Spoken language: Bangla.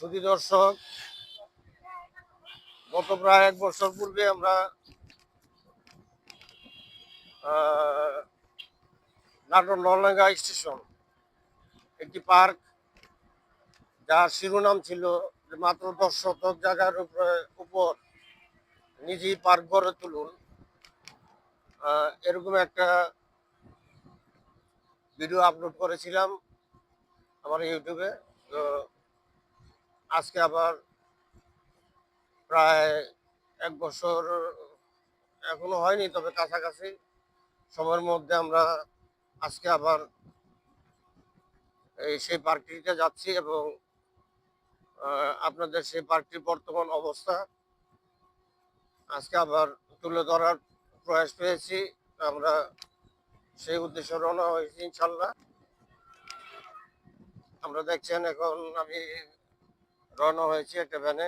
সুধী দর্শক গত প্রায় এক বছর পূর্বে আমরা নাটোর নলডাঙ্গা স্টেশন, একটি পার্ক, যার শিরোনাম ছিল যে মাত্র দশ শতক জায়গার উপরে, উপর নিজেই পার্ক গড়ে তুলুন। এরকম একটা ভিডিও আপলোড করেছিলাম আমার ইউটিউবে। তো আজকে আবার প্রায় এক বছর এখনও হয়নি, তবে কাছাকাছি সময়ের মধ্যে আমরা আজকে আবার এই সেই পার্কটিতে যাচ্ছি এবং আপনাদের সেই পার্কটির বর্তমান অবস্থা আজকে আবার তুলে ধরার প্রয়াস পেয়েছি। আমরা সেই উদ্দেশ্যে রওনা হয়েছি ইনশাল্লাহ। আমরা দেখছেন এখন আমি রওনা হয়েছি একটা ভ্যানে